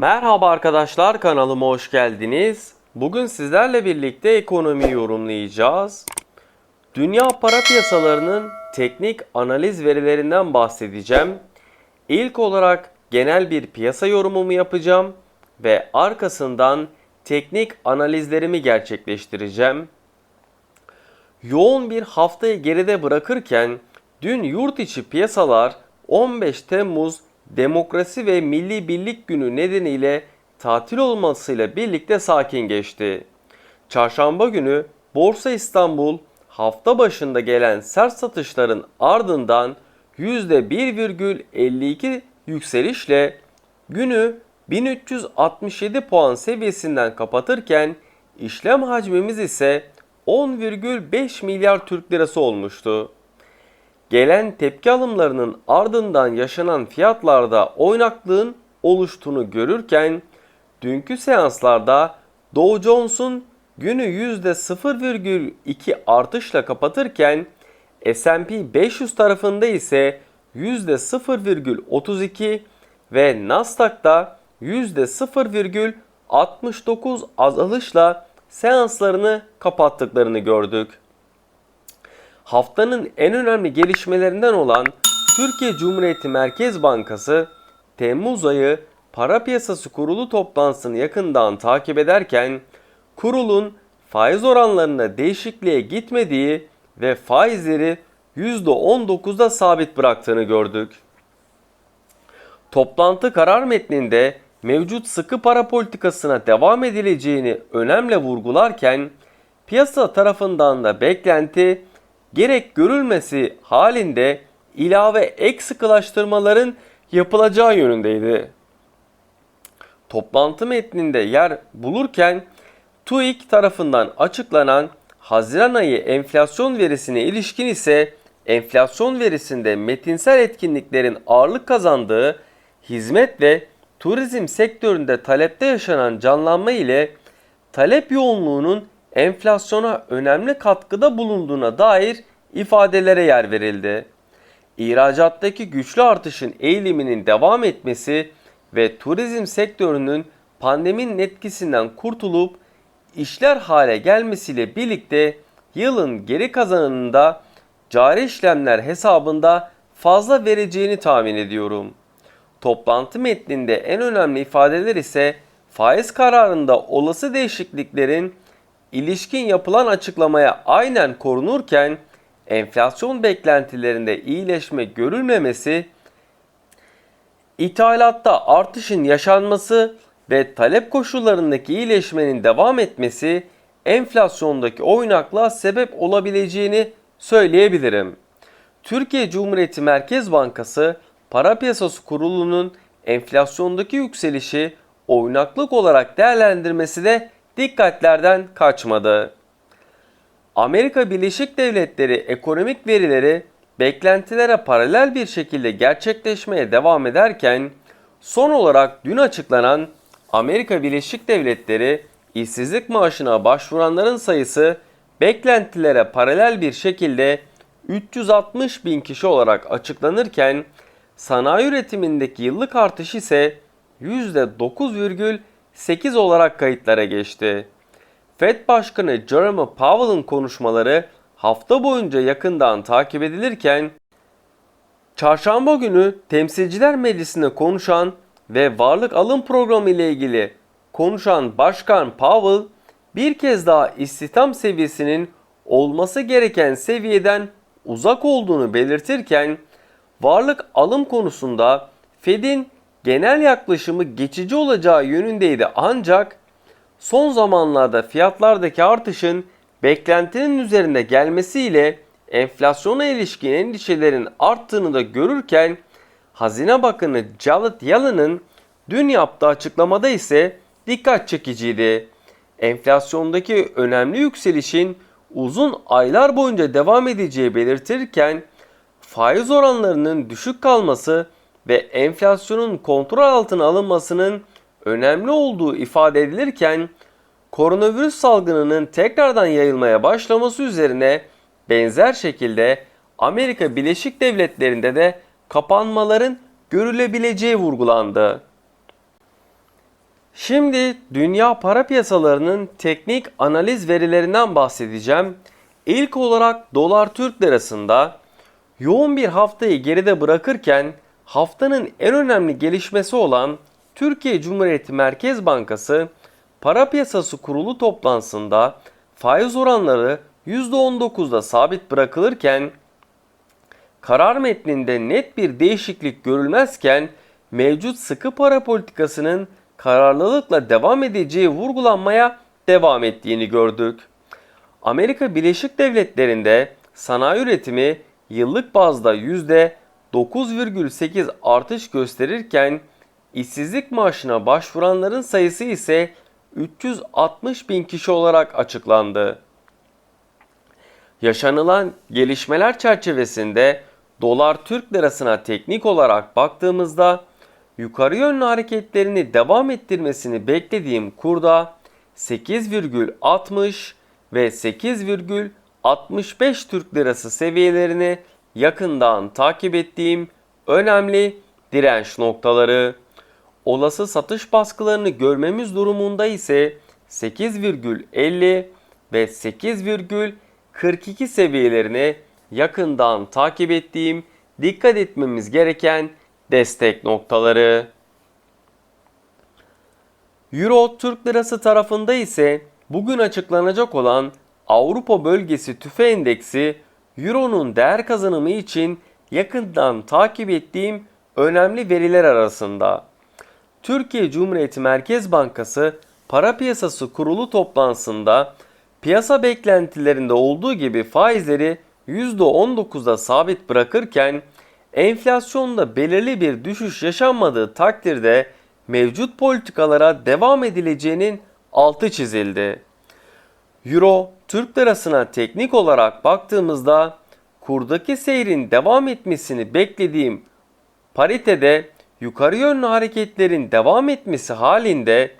Merhaba arkadaşlar kanalıma hoş geldiniz. Bugün sizlerle birlikte ekonomi yorumlayacağız. Dünya para piyasalarının teknik analiz verilerinden bahsedeceğim. İlk olarak genel bir piyasa yorumumu yapacağım ve arkasından teknik analizlerimi gerçekleştireceğim. Yoğun bir haftayı geride bırakırken dün yurt içi piyasalar 15 Temmuz Demokrasi ve Milli Birlik Günü nedeniyle tatil olmasıyla birlikte sakin geçti. Çarşamba günü Borsa İstanbul hafta başında gelen sert satışların ardından %1,52 yükselişle günü 1367 puan seviyesinden kapatırken işlem hacmimiz ise 10,5 milyar Türk lirası olmuştu. Gelen tepki alımlarının ardından yaşanan fiyatlarda oynaklığın oluştuğunu görürken dünkü seanslarda Dow Jones'un günü %0,2 artışla kapatırken S&P 500 tarafında ise %0,32 ve Nasdaq'ta %0,69 azalışla seanslarını kapattıklarını gördük. Haftanın en önemli gelişmelerinden olan Türkiye Cumhuriyeti Merkez Bankası Temmuz ayı para piyasası kurulu toplantısını yakından takip ederken kurulun faiz oranlarında değişikliğe gitmediği ve faizleri %19'da sabit bıraktığını gördük. Toplantı karar metninde mevcut sıkı para politikasına devam edileceğini önemli vurgularken piyasa tarafından da beklenti gerek görülmesi halinde ilave ek sıkılaştırmaların yapılacağı yönündeydi. Toplantı metninde yer bulurken TÜİK tarafından açıklanan Haziran ayı enflasyon verisine ilişkin ise enflasyon verisinde metinsel etkinliklerin ağırlık kazandığı hizmet ve turizm sektöründe talepte yaşanan canlanma ile talep yoğunluğunun enflasyona önemli katkıda bulunduğuna dair ifadelere yer verildi. İhracattaki güçlü artışın eğiliminin devam etmesi ve turizm sektörünün pandeminin etkisinden kurtulup işler hale gelmesiyle birlikte yılın geri kazanımında cari işlemler hesabında fazla vereceğini tahmin ediyorum. Toplantı metninde en önemli ifadeler ise faiz kararında olası değişikliklerin ilişkin yapılan açıklamaya aynen korunurken enflasyon beklentilerinde iyileşme görülmemesi, ithalatta artışın yaşanması ve talep koşullarındaki iyileşmenin devam etmesi enflasyondaki oynaklığa sebep olabileceğini söyleyebilirim. Türkiye Cumhuriyeti Merkez Bankası Para Piyasası Kurulu'nun enflasyondaki yükselişi oynaklık olarak değerlendirmesi de dikkatlerden kaçmadı. Amerika Birleşik Devletleri ekonomik verileri beklentilere paralel bir şekilde gerçekleşmeye devam ederken son olarak dün açıklanan Amerika Birleşik Devletleri işsizlik maaşına başvuranların sayısı beklentilere paralel bir şekilde 360 bin kişi olarak açıklanırken sanayi üretimindeki yıllık artış ise %9,8 olarak kayıtlara geçti. Fed Başkanı Jerome Powell'ın konuşmaları hafta boyunca yakından takip edilirken Çarşamba günü Temsilciler Meclisi'nde konuşan ve varlık alım programı ile ilgili konuşan Başkan Powell bir kez daha istihdam seviyesinin olması gereken seviyeden uzak olduğunu belirtirken varlık alım konusunda Fed'in genel yaklaşımı geçici olacağı yönündeydi ancak son zamanlarda fiyatlardaki artışın beklentinin üzerinde gelmesiyle enflasyona ilişkin endişelerin arttığını da görürken Hazine Bakanı Janet Yellen'ın dün yaptığı açıklamada ise dikkat çekiciydi. Enflasyondaki önemli yükselişin uzun aylar boyunca devam edeceği belirtirken faiz oranlarının düşük kalması ve enflasyonun kontrol altına alınmasının önemli olduğu ifade edilirken koronavirüs salgınının tekrardan yayılmaya başlaması üzerine benzer şekilde Amerika Birleşik Devletleri'nde de kapanmaların görülebileceği vurgulandı. Şimdi dünya para piyasalarının teknik analiz verilerinden bahsedeceğim. İlk olarak dolar Türk lirasında yoğun bir haftayı geride bırakırken haftanın en önemli gelişmesi olan Türkiye Cumhuriyeti Merkez Bankası para piyasası kurulu toplantısında faiz oranları %19'da sabit bırakılırken karar metninde net bir değişiklik görülmezken mevcut sıkı para politikasının kararlılıkla devam edeceği vurgulanmaya devam ettiğini gördük. Amerika Birleşik Devletleri'nde sanayi üretimi yıllık bazda %9,8 artış gösterirken işsizlik maaşına başvuranların sayısı ise 360 bin kişi olarak açıklandı. Yaşanılan gelişmeler çerçevesinde dolar Türk lirasına teknik olarak baktığımızda yukarı yönlü hareketlerini devam ettirmesini beklediğim kurda 8,60 ve 8,65 Türk lirası seviyelerini yakından takip ettiğim önemli direnç noktaları. Olası satış baskılarını görmemiz durumunda ise 8,50 ve 8,42 seviyelerini yakından takip ettiğim dikkat etmemiz gereken destek noktaları. Euro Türk Lirası tarafında ise bugün açıklanacak olan Avrupa Bölgesi Tüfe Endeksi Euro'nun değer kazanımı için yakından takip ettiğim önemli veriler arasında. Türkiye Cumhuriyeti Merkez Bankası Para Piyasası Kurulu toplantısında piyasa beklentilerinde olduğu gibi faizleri %19'da sabit bırakırken enflasyonda belirli bir düşüş yaşanmadığı takdirde mevcut politikalara devam edileceğinin altı çizildi. Euro Türk lirasına teknik olarak baktığımızda kurdaki seyrin devam etmesini beklediğim paritede yukarı yönlü hareketlerin devam etmesi halinde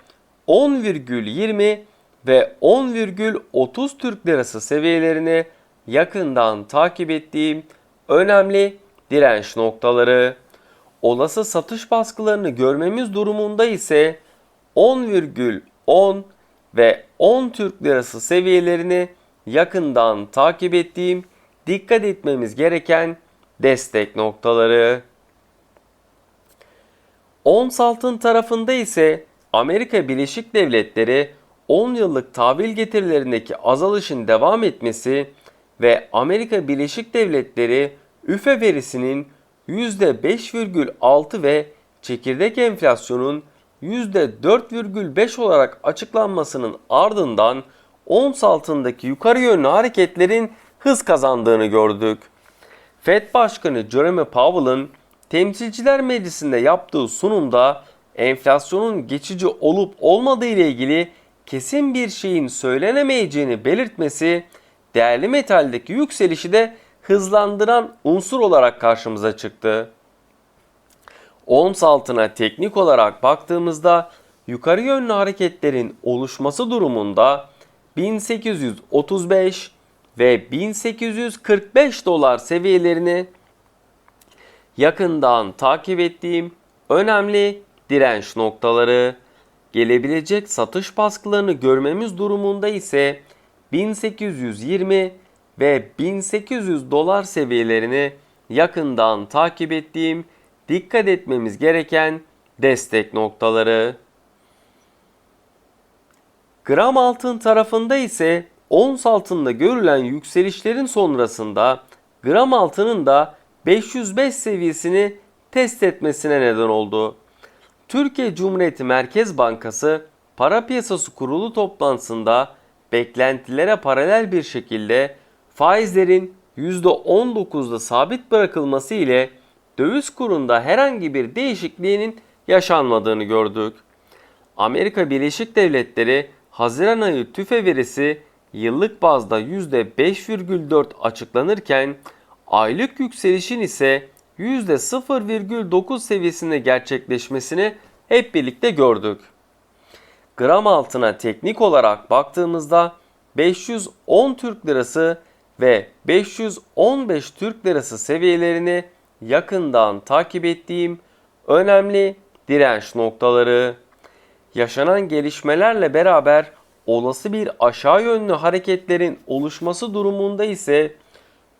10,20 ve 10,30 Türk lirası seviyelerini yakından takip ettiğim önemli direnç noktaları. Olası satış baskılarını görmemiz durumunda ise 10,10 ve 10 Türk lirası seviyelerini yakından takip ettiğim dikkat etmemiz gereken destek noktaları. Ons altın tarafında ise Amerika Birleşik Devletleri 10 yıllık tahvil getirilerindeki azalışın devam etmesi ve Amerika Birleşik Devletleri üfe verisinin %5,6 ve çekirdek enflasyonun %4,5 olarak açıklanmasının ardından ons altındaki yukarı yönlü hareketlerin hız kazandığını gördük. Fed Başkanı Jerome Powell'ın Temsilciler Meclisi'nde yaptığı sunumda enflasyonun geçici olup olmadığı ile ilgili kesin bir şeyin söylenemeyeceğini belirtmesi değerli metaldeki yükselişi de hızlandıran unsur olarak karşımıza çıktı. Ons altına teknik olarak baktığımızda yukarı yönlü hareketlerin oluşması durumunda 1835 ve 1845 dolar seviyelerini yakından takip ettiğim önemli direnç noktaları. Gelebilecek satış baskılarını görmemiz durumunda ise 1820 ve 1800 dolar seviyelerini yakından takip ettiğim dikkat etmemiz gereken destek noktaları. Gram altın tarafında ise ons altında görülen yükselişlerin sonrasında gram altının da 505 seviyesini test etmesine neden oldu. Türkiye Cumhuriyeti Merkez Bankası Para Piyasası Kurulu toplantısında beklentilere paralel bir şekilde faizlerin %19'da sabit bırakılması ile döviz kurunda herhangi bir değişikliğinin yaşanmadığını gördük. Amerika Birleşik Devletleri Haziran ayı tüfe verisi yıllık bazda %5,4 açıklanırken aylık yükselişin ise %0,9 seviyesinde gerçekleşmesini hep birlikte gördük. Gram altına teknik olarak baktığımızda 510 Türk Lirası ve 515 Türk Lirası seviyelerini yakından takip ettiğim önemli direnç noktaları. yaşanan gelişmelerle beraber olası bir aşağı yönlü hareketlerin oluşması durumunda ise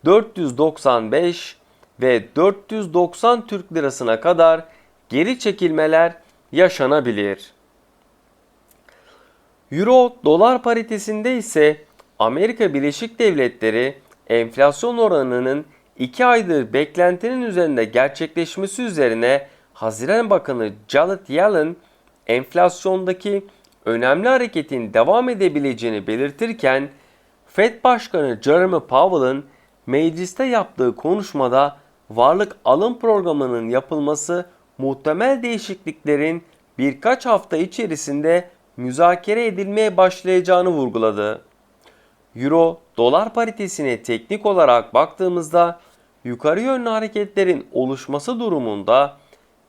495 ve 490 Türk Lirasına kadar geri çekilmeler yaşanabilir. Euro dolar paritesinde ise Amerika Birleşik Devletleri enflasyon oranının 2 aydır beklentinin üzerinde gerçekleşmesi üzerine Haziran Bakanı Janet Yellen enflasyondaki önemli hareketin devam edebileceğini belirtirken Fed Başkanı Jeremy Powell'ın mecliste yaptığı konuşmada varlık alım programının yapılması muhtemel değişikliklerin birkaç hafta içerisinde müzakere edilmeye başlayacağını vurguladı. Euro dolar paritesine teknik olarak baktığımızda yukarı yönlü hareketlerin oluşması durumunda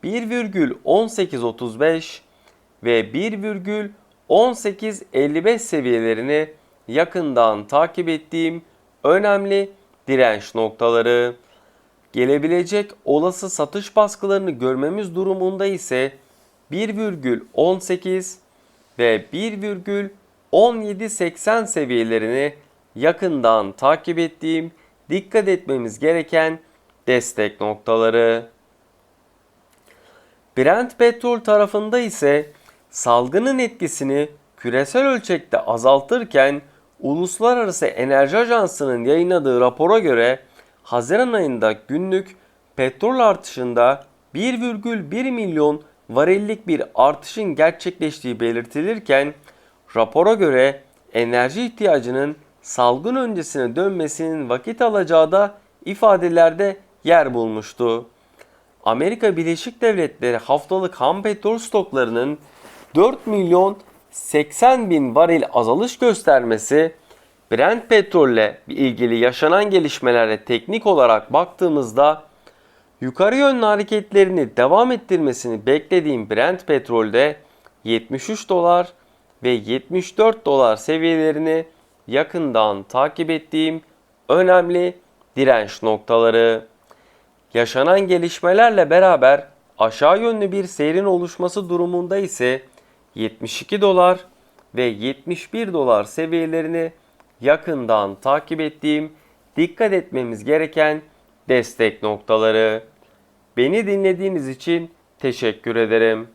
1,1835 ve 1,1855 seviyelerini yakından takip ettiğim önemli direnç noktaları. Gelebilecek olası satış baskılarını görmemiz durumunda ise 1,18 ve 1,1780 seviyelerini yakından takip ettiğim dikkat etmemiz gereken destek noktaları. Brent petrol tarafında ise salgının etkisini küresel ölçekte azaltırken Uluslararası Enerji Ajansı'nın yayınladığı rapora göre Haziran ayında günlük petrol artışında 1,1 milyon varillik bir artışın gerçekleştiği belirtilirken rapora göre enerji ihtiyacının salgın öncesine dönmesinin vakit alacağı da ifadelerde yer bulmuştu. Amerika Birleşik Devletleri haftalık ham petrol stoklarının 4 milyon 80 bin varil azalış göstermesi Brent petrolle ilgili yaşanan gelişmelere teknik olarak baktığımızda yukarı yönlü hareketlerini devam ettirmesini beklediğim Brent petrolde 73 dolar ve 74 dolar seviyelerini yakından takip ettiğim önemli direnç noktaları. Yaşanan gelişmelerle beraber aşağı yönlü bir seyrin oluşması durumunda ise 72 dolar ve 71 dolar seviyelerini yakından takip ettiğim dikkat etmemiz gereken destek noktaları. Beni dinlediğiniz için teşekkür ederim.